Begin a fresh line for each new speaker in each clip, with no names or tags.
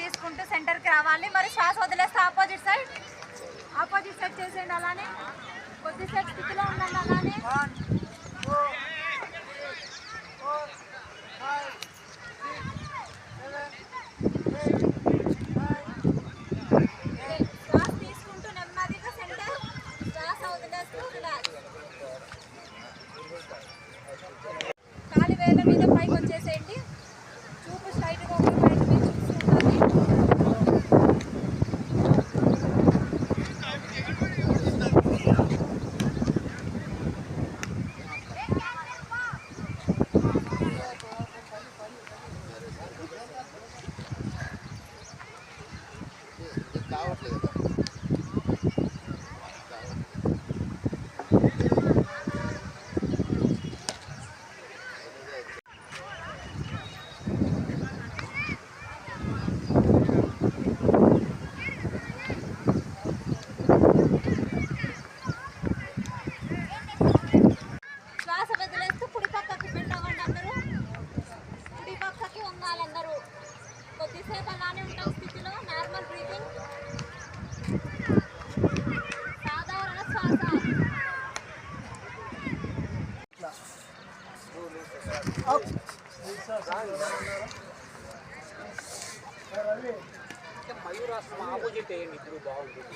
తీసుకుంటూ సెంటర్కి రావాలి. మరి శ్వాస వదిలేస్తే ఆపోజిట్ సైడ్? ఆపోజిట్ సైడ్ చేసేయండి అలానే. కొద్దిసేపు స్థితిలో ఉండండి అలానే.
ఆపోజిట్ వేయండి ఇప్పుడు బాగుంటుంది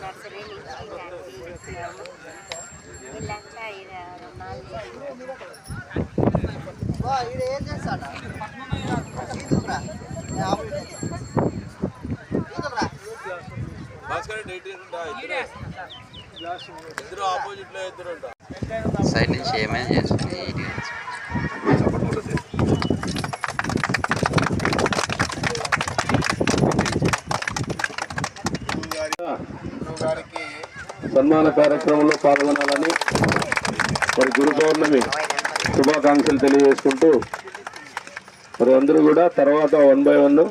నర్సరీ నుంచి తీసుకున్నాము వీళ్ళంతా ఐదు ఆరు నాలుగు
ఏం చేస్తాడా
భాస్కర్ డేట్ ఉంటా ఇద్దరు ఇద్దరు ఆపోజిట్లో ఇద్దరు
సైడ్ నుంచి ఏమైనా చేసుకుని
గారికి సన్మాన కార్యక్రమంలో పాల్గొనాలని మరి గురు పౌర్ణమి శుభాకాంక్షలు తెలియజేసుకుంటూ మరి అందరూ కూడా తర్వాత వన్ బై వన్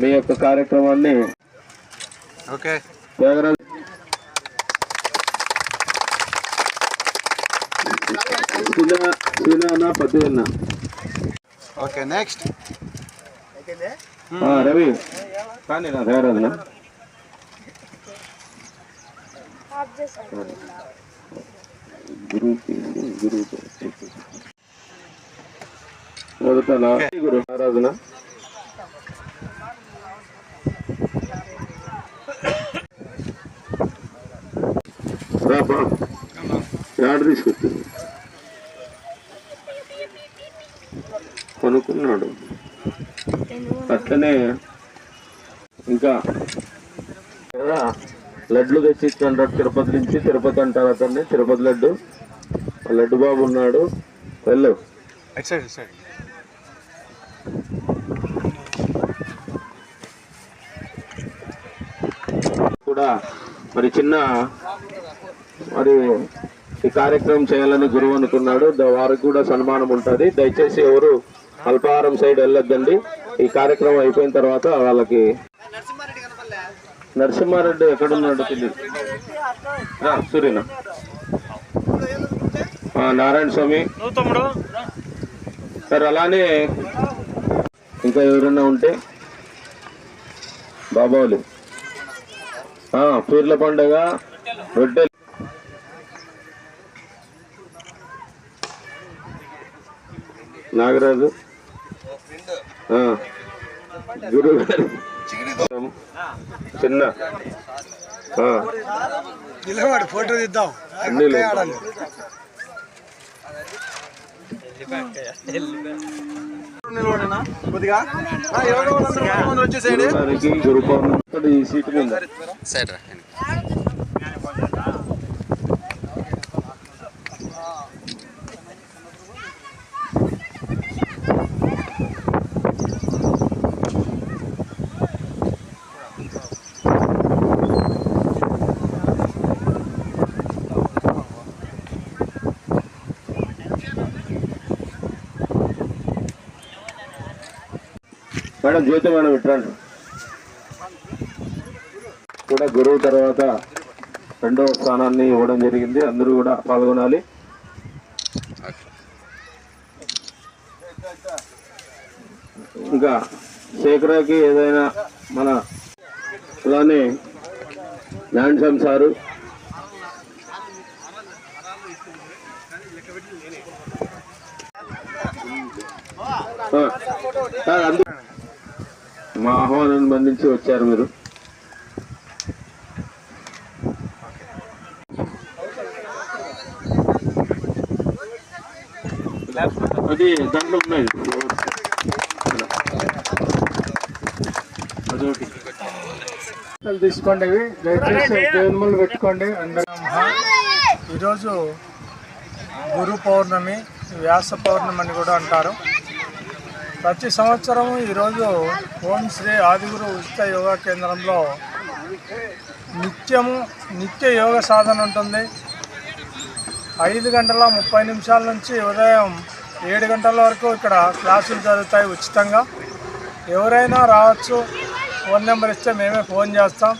మీ యొక్క కార్యక్రమాన్ని okay. Tyagaraja Sila, sila na,
patil na.
Okay next ಹಾ ರವಿ ಕಾಣಿಲ್ಲ ಯಾರನ್ನ ಗುರು ಗುರು ಓದುತ್ತಲ್ಲ ಗುರು ಆರಾಧನಾ రాపా యాడ తీసుకొచ్చింది కొనుక్కున్నాడు అట్లనే ఇంకా కదా లడ్లు తెచ్చి ఇచ్చాడు తిరుపతి నుంచి తిరుపతి అంటారు అతన్ని తిరుపతి లడ్డు. ఆ లడ్డు బాబు ఉన్నాడు. వెళ్ళు. కూడా మరి చిన్న మరి ఈ కార్యక్రమం చేయాలని గురువు అనుకున్నాడు. వారికి కూడా సన్మానం ఉంటుంది. దయచేసి ఎవరు అల్పాహారం సైడ్ వెళ్ళొద్దండి. ఈ కార్యక్రమం అయిపోయిన తర్వాత వాళ్ళకి నరసింహారెడ్డి ఎక్కడున్నాడు తెలియదు రా, నారాయణ స్వామి. సార్ అలానే ఇంకా ఎవరైనా ఉంటే బాబావులు పీర్ల పండుగ నాగరాజు. గురువు గారు చిన్న.
నిలబడి ఫోటో తీద్దాం కొద్దిగా?
ఈ సీటు మీద.
సైడ్
మేడం జ్యోతి మేడం ఇట్రండి కూడా గురువు తర్వాత రెండవ స్థానాన్ని ఇవ్వడం జరిగింది. అందరూ కూడా పాల్గొనాలి. ఇంకా శేఖరాకి ఏదైనా మన అలానే ల్యాండ్సమ్ సారు. సార్ అందరూ మా ఆహ్వానాన్ని బంధించి వచ్చారు మీరు. అది దాంట్లో ఉన్నాయి. అదొకటి.
తీసుకోండి ఇవి. దయచేసి దేవుని పెట్టుకోండి. అందరం ఈరోజు గురు పౌర్ణమి వ్యాస పౌర్ణమి అని కూడా అంటారు. ప్రతి సంవత్సరం ఈరోజు ఓం శ్రీ ఆదిగురు ఉచిత యోగా కేంద్రంలో నిత్యము నిత్య యోగ సాధన ఉంటుంది. ఐదు గంటల ముప్పై నిమిషాల నుంచి ఉదయం ఏడు గంటల వరకు ఇక్కడ క్లాసులు జరుగుతాయి ఉచితంగా. ఎవరైనా రావచ్చు ఫోన్ నెంబర్ ఇస్తే మేమే ఫోన్ చేస్తాం.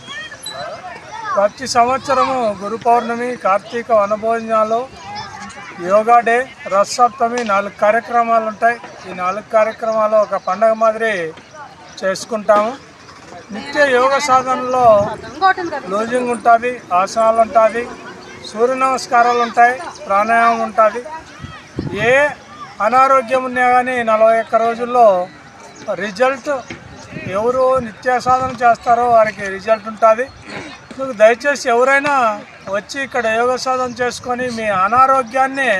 ప్రతి సంవత్సరము గురు పౌర్ణమి కార్తీక వనభోజనాలు యోగా డే రథసప్తమి నాలుగు కార్యక్రమాలు ఉంటాయి. ఈ నాలుగు కార్యక్రమాలు ఒక పండగ మాదిరి చేసుకుంటాము. నిత్య యోగ సాధనలో లోజింగ్ ఉంటుంది ఆసనాలు ఉంటుంది సూర్య నమస్కారాలు ఉంటాయి ప్రాణాయామం ఉంటుంది. ఏ అనారోగ్యం ఉన్నా కానీ నలభై ఒక్క రోజుల్లో రిజల్ట్ ఎవరు నిత్య సాధన చేస్తారో వారికి రిజల్ట్ ఉంటుంది. మీకు దయచేసి ఎవరైనా వచ్చి ఇక్కడ యోగ సాధన చేసుకొని మీ అనారోగ్యాన్ని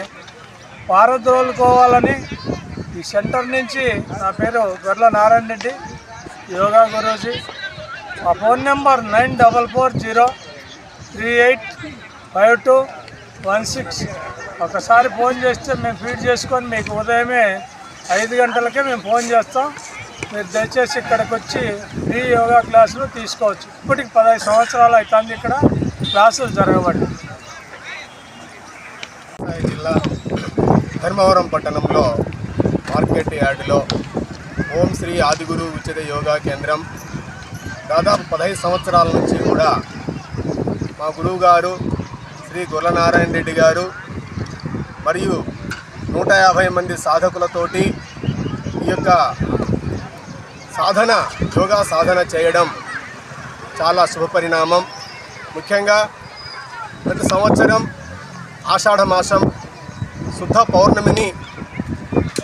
పారద్రోలుకోవాలని ఈ సెంటర్ నుంచి నా పేరు గొర్ల నారాయణ రెడ్డి యోగా గురూజీ. మా phone number nine double four zero three eight five two one six. ఒకసారి ఫోన్ చేస్తే మేము ఫీడ్ చేసుకొని మీకు ఉదయమే ఐదు గంటలకే మేము ఫోన్ చేస్తాం. మీరు దయచేసి ఇక్కడికి వచ్చి ఫ్రీ యోగా క్లాసులు తీసుకోవచ్చు. ఇప్పటికి పదహైదు సంవత్సరాలు అవుతుంది ఇక్కడ. క్లాసులు జరగబట్టి
జిల్లా ధర్మవరం పట్టణంలో మార్కెట్ యార్డులో ఓం శ్రీ ఆదిగురు ఉచిత యోగా కేంద్రం. దాదాపు పదహైదు సంవత్సరాల నుంచి కూడా మా గురువు గారు శ్రీ గుర్లనారాయణ రెడ్డి గారు మరియు నూట యాభై మంది సాధకులతోటి ఈ యొక్క సాధన యోగా సాధన చేయడం చాలా శుభపరిణామం. ముఖ్యంగా ప్రతి సంవత్సరం ఆషాఢ మాసం శుద్ధ పౌర్ణమిని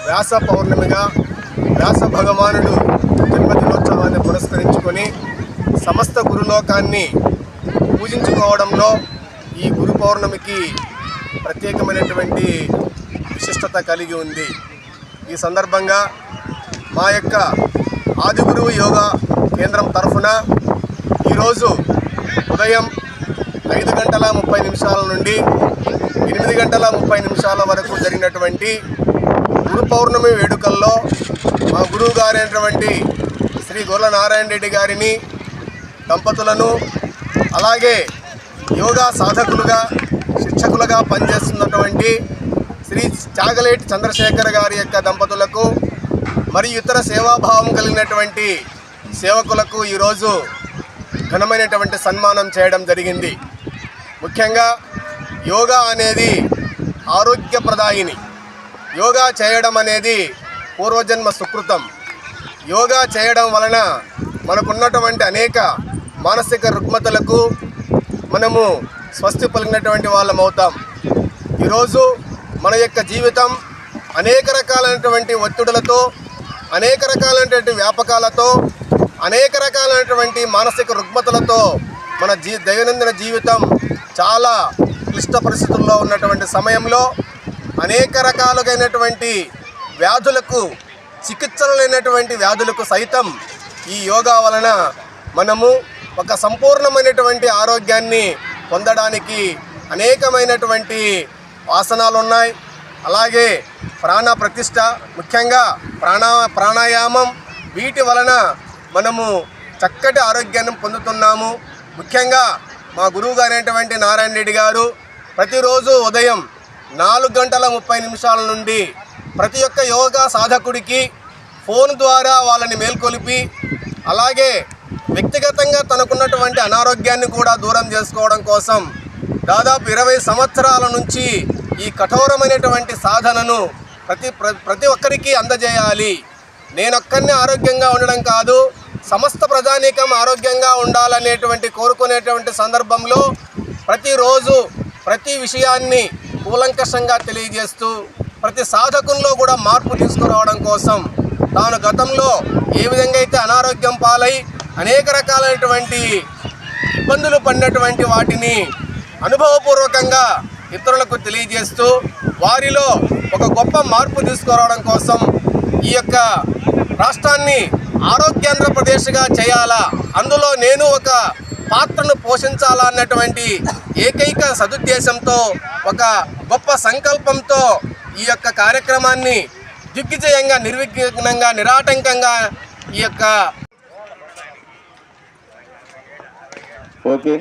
వ్యాస పౌర్ణమిగా వ్యాస భగవానుడు జన్మదినోత్సవాన్ని పురస్కరించుకొని సమస్త గురులోకాన్ని పూజించుకోవడంలో ఈ గురు పౌర్ణమికి ప్రత్యేకమైనటువంటి విశిష్టత కలిగి ఉంది. ఈ సందర్భంగా మా యొక్క ఆదిగురువు యోగా కేంద్రం తరఫున ఈరోజు ఉదయం ఐదు గంటల ముప్పై నిమిషాల నుండి ఎనిమిది గంటల ముప్పై నిమిషాల వరకు జరిగినటువంటి గురు పౌర్ణమి వేడుకల్లో మా గురువు గారైనటువంటి శ్రీ గొర్ల నారాయణ రెడ్డి గారిని దంపతులను అలాగే యోగా సాధకులుగా శిక్షకులుగా పనిచేస్తున్నటువంటి శ్రీ చాగలేటి చంద్రశేఖర్ గారి యొక్క దంపతులకు మరియు ఇతర సేవాభావం కలిగినటువంటి సేవకులకు ఈరోజు ఘనమైనటువంటి సన్మానం చేయడం జరిగింది. ముఖ్యంగా యోగా అనేది ఆరోగ్యప్రదాయిని. యోగా చేయడం అనేది పూర్వజన్మ సుకృతం. యోగా చేయడం వలన మనకున్నటువంటి అనేక మానసిక రుగ్మతలకు మనము స్వస్తి పలికినటువంటి వాళ్ళం అవుతాం. ఈరోజు మన యొక్క జీవితం అనేక రకాలైనటువంటి ఒత్తిడులతో అనేక రకాలైనటువంటి వ్యాపకాలతో అనేక రకాలైనటువంటి మానసిక రుగ్మతలతో మన జీ దైనందిన జీవితం చాలా క్లిష్ట పరిస్థితుల్లో ఉన్నటువంటి సమయంలో అనేక రకాలుగైనటువంటి వ్యాధులకు చికిత్సలు లేనటువంటి వ్యాధులకు సైతం ఈ యోగా వలన మనము ఒక సంపూర్ణమైనటువంటి ఆరోగ్యాన్ని పొందడానికి అనేకమైనటువంటి ఆసనాలు ఉన్నాయి అలాగే ప్రాణ ప్రతిష్ట ముఖ్యంగా ప్రాణ ప్రాణాయామం వీటి వలన మనము చక్కటి ఆరోగ్యాన్ని పొందుతున్నాము. ముఖ్యంగా మా గురువు గారైనటువంటి నారాయణ రెడ్డి గారు ప్రతిరోజు ఉదయం నాలుగు గంటల ముప్పై నిమిషాల నుండి ప్రతి ఒక్క యోగా సాధకుడికి ఫోన్ ద్వారా వాళ్ళని మేల్కొలిపి అలాగే వ్యక్తిగతంగా తనకున్నటువంటి అనారోగ్యాన్ని కూడా దూరం చేసుకోవడం కోసం దాదాపు ఇరవై సంవత్సరాల నుంచి ఈ కఠోరమైనటువంటి సాధనను ప్రతి ప్ర- ప్రతి ఒక్కరికి అందజేయాలి. నేనొక్కరిని ఆరోగ్యంగా ఉండడం కాదు. సమస్త ప్రజానీకం ఆరోగ్యంగా ఉండాలనేటువంటి కోరుకునేటువంటి సందర్భంలో ప్రతిరోజు ప్రతి విషయాన్ని కూలంకషంగా తెలియజేస్తూ ప్రతి సాధకుల్లో కూడా మార్పు తీసుకురావడం కోసం తాను గతంలో ఏ విధంగా అయితే అనారోగ్యం పాలై అనేక రకాలైనటువంటి ఇబ్బందులు పడినటువంటి వాటిని అనుభవపూర్వకంగా ఇతరులకు తెలియజేస్తూ వారిలో ఒక గొప్ప మార్పు తీసుకురావడం కోసం ఈ యొక్క రాష్ట్రాన్ని ఆరోగ్యాంధ్రప్రదేశ్గా చేయాలా? అందులో నేను ఒక పాత్రను పోషించాలా అన్నటువంటి ఏకైక సదుద్దేశంతో ఒక గొప్ప సంకల్పంతో ఈ యొక్క కార్యక్రమాన్ని దిగ్విజయంగా నిర్విఘ్నంగా నిరాటంకంగా ఈ యొక్క
ఓకే.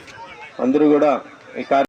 అందరూ కూడా ఈ